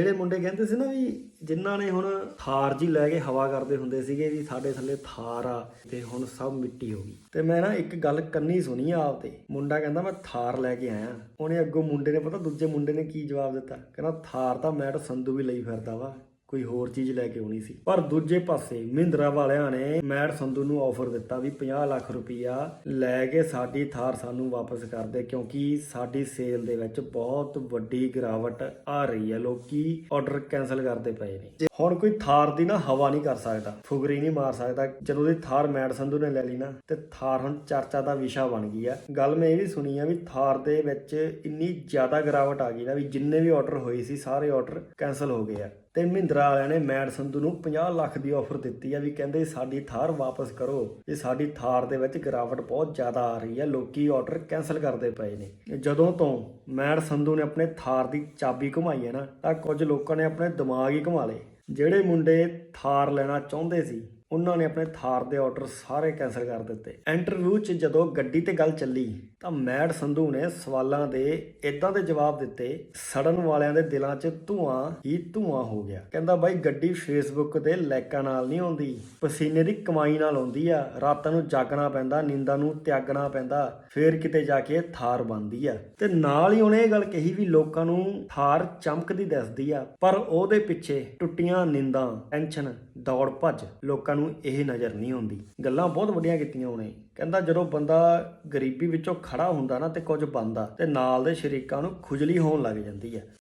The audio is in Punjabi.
ਜਿਹੜੇ ਮੁੰਡੇ ਕਹਿੰਦੇ ਸੀ ਨਾ ਵੀ ਜਿਨ੍ਹਾਂ ਨੇ ਹੁਣ ਥਾਰ ਜੀ ਲੈ ਕੇ ਹਵਾ ਕਰਦੇ ਹੁੰਦੇ ਸੀਗੇ ਵੀ ਸਾਡੇ ਥੱਲੇ ਥਾਰ ਆ ਤੇ ਹੁਣ ਸਭ ਮਿੱਟੀ ਹੋ ਗਈ। ਤੇ ਮੈਂ ਨਾ ਇੱਕ ਗੱਲ ਕੰਨੀ ਸੁਣੀ ਆ ਆਪ ਤੇ ਮੁੰਡਾ ਕਹਿੰਦਾ, ਮੈਂ ਥਾਰ ਲੈ ਕੇ ਆਇਆ। ਉਹਨੇ ਅੱਗੋਂ ਮੁੰਡੇ ਨੇ, ਪਤਾ ਦੂਜੇ ਮੁੰਡੇ ਨੇ ਕੀ ਜਵਾਬ ਦਿੱਤਾ? ਕਹਿੰਦਾ, ਥਾਰ ਤਾਂ ਮੈਟ ਸੰਧੂ ਵੀ ਲਈ ਫਿਰਦਾ ਵਾ। ਕੋਈ ਹੋਰ ਚੀਜ਼ ਲੈ ਕੇ ਆਉਣੀ ਸੀ। ਪਰ ਦੂਜੇ ਪਾਸੇ ਮਹਿੰਦਰਾ ਵਾਲਿਆਂ ਨੇ ਮੈਡ ਸੰਧੂ ਨੂੰ ਆਫਰ ਦਿੱਤਾ ਵੀ 50 ਲੱਖ ਰੁਪਈਆ ਲੈ ਕੇ ਸਾਡੀ ਥਾਰ ਸਾਨੂੰ ਵਾਪਸ ਕਰ ਦੇ, ਕਿਉਂਕਿ ਸਾਡੀ ਸੇਲ ਦੇ ਵਿੱਚ ਬਹੁਤ ਵੱਡੀ ਗਿਰਾਵਟ ਆ ਰਹੀ ਹੈ। ਲੋਕੀ ਆਰਡਰ ਕੈਨਸਲ ਕਰਦੇ ਪਏ ਨੇ। ਜੇ ਹੁਣ ਕੋਈ ਥਾਰ ਦੀ ਨਾ ਹਵਾ ਨਹੀਂ ਕਰ ਸਕਦਾ, ਫੁਗਰੀ ਨਹੀਂ ਮਾਰ ਸਕਦਾ ਜਦੋਂ ਦੀ ਥਾਰ ਮੈਡ ਸੰਧੂ ਨੇ ਲੈ ਲਈ ਨਾ, ਤੇ ਥਾਰ ਹੁਣ ਚਰਚਾ ਦਾ ਵਿਸ਼ਾ ਬਣ ਗਈ ਆ। ਗੱਲ ਮੈਂ ਇਹ ਵੀ ਸੁਣੀ ਆ ਵੀ ਥਾਰ ਦੇ ਵਿੱਚ ਇੰਨੀ ਜ਼ਿਆਦਾ ਗਿਰਾਵਟ ਆ ਗਈ ਨਾ ਵੀ ਜਿੰਨੇ ਵੀ ਆਰਡਰ ਹੋਏ ਸੀ, ਸਾਰੇ ਆਰਡਰ ਕੈਨਸਲ ਹੋ ਗਏ ਆ। ਤੇ ਮਹਿੰਦਰਾ ਵਾਲਿਆਂ ਨੇ ਮੈਡ ਸੰਧੂ ਨੂੰ 50 ਲੱਖ ਦੀ ਆਫਰ ਦਿੱਤੀ ਹੈ ਵੀ ਕਹਿੰਦੇ ਸਾਡੀ ਥਾਰ ਵਾਪਸ ਕਰੋ। ਇਹ ਸਾਡੀ ਥਾਰ ਦੇ ਵਿੱਚ ਗਿਰਾਵਟ ਬਹੁਤ ਜ਼ਿਆਦਾ ਆ ਰਹੀ ਹੈ ਲੋਕੀ ਆਰਡਰ ਕੈਨਸਲ ਕਰਦੇ ਪਏ ਨੇ। ਜਦੋਂ ਤੋਂ ਮੈਡ ਸੰਧੂ ਨੇ ਆਪਣੇ ਥਾਰ ਦੀ ਚਾਬੀ ਘੁਮਾਈ ਹੈ ਨਾ, ਤਾਂ ਕੁਝ ਲੋਕਾਂ ਨੇ ਆਪਣੇ ਦਿਮਾਗ ਹੀ ਘੁਮਾ ਲਏ। ਜਿਹੜੇ ਮੁੰਡੇ ਥਾਰ ਲੈਣਾ ਚਾਹੁੰਦੇ ਸੀ ਉਹਨਾਂ ਨੇ ਆਪਣੇ ਥਾਰ ਦੇ ਆਰਡਰ ਸਾਰੇ ਕੈਨਸਲ ਕਰ ਦਿੱਤੇ। ਇੰਟਰਵਿਊ 'ਚ ਜਦੋਂ ਗੱਡੀ ਤੇ ਗੱਲ ਚੱਲੀ, ਤਾਂ ਮੈਡ ਸੰਧੂ ਨੇ ਸਵਾਲਾਂ ਦੇ ਇਦਾਂ ਦੇ ਜਵਾਬ ਦਿੱਤੇ, ਸੜਨ ਵਾਲਿਆਂ ਦੇ ਦਿਲਾਂ 'ਚ ਧੂਆਂ ਹੀ ਧੂਆਂ ਹੋ ਗਿਆ। ਕਹਿੰਦਾ, ਬਾਈ, ਗੱਡੀ ਫੇਸਬੁੱਕ ਤੇ ਲਾਈਕਾਂ ਨਾਲ ਨਹੀਂ ਆਉਂਦੀ। ਪਸੀਨੇ ਦੀ ਕਮਾਈ ਨਾਲ ਆਉਂਦੀ ਆ। ਰਾਤਾਂ ਨੂੰ ਜਾਗਣਾ ਪੈਂਦਾ, ਨੀਂਦਾਂ ਨੂੰ ਤਿਆਗਣਾ ਪੈਂਦਾ। ਫੇਰ ਕਿਤੇ ਜਾ ਕੇ ਥਾਰ ਬਣਦੀ ਆ। ਤੇ ਨਾਲ ਹੀ ਉਹਨੇ ਇਹ ਗੱਲ ਕਹੀ ਵੀ ਲੋਕਾਂ ਨੂੰ ਥਾਰ ਚਮਕਦੀ ਦਿਸਦੀ ਆ, ਪਰ ਉਹਦੇ ਪਿੱਛੇ ਟੁੱਟੀਆਂ ਨੀਂਦਾਂ, ਟੈਨਸ਼ਨ, ਦੌੜ ਭੱਜ ਲੋਕਾਂ ਨੂੰ ਇਹ ਨਜ਼ਰ ਨਹੀਂ ਆਉਂਦੀ। ਗੱਲਾਂ ਬਹੁਤ ਵੱਡੀਆਂ ਕੀਤੀਆਂ ਉਹਨੇ। ਕਹਿੰਦਾ ਜਦੋਂ ਬੰਦਾ ਗਰੀਬੀ ਵਿੱਚੋਂ ਖੜਾ ਹੁੰਦਾ ਨਾ ਤੇ ਕੁਝ ਬਣਦਾ ਤੇ ਨਾਲ ਦੇ ਸ਼ਰੀਕਾਂ ਨੂੰ ਖੁਜਲੀ ਹੋਣ ਲੱਗ ਜਾਂਦੀ ਹੈ।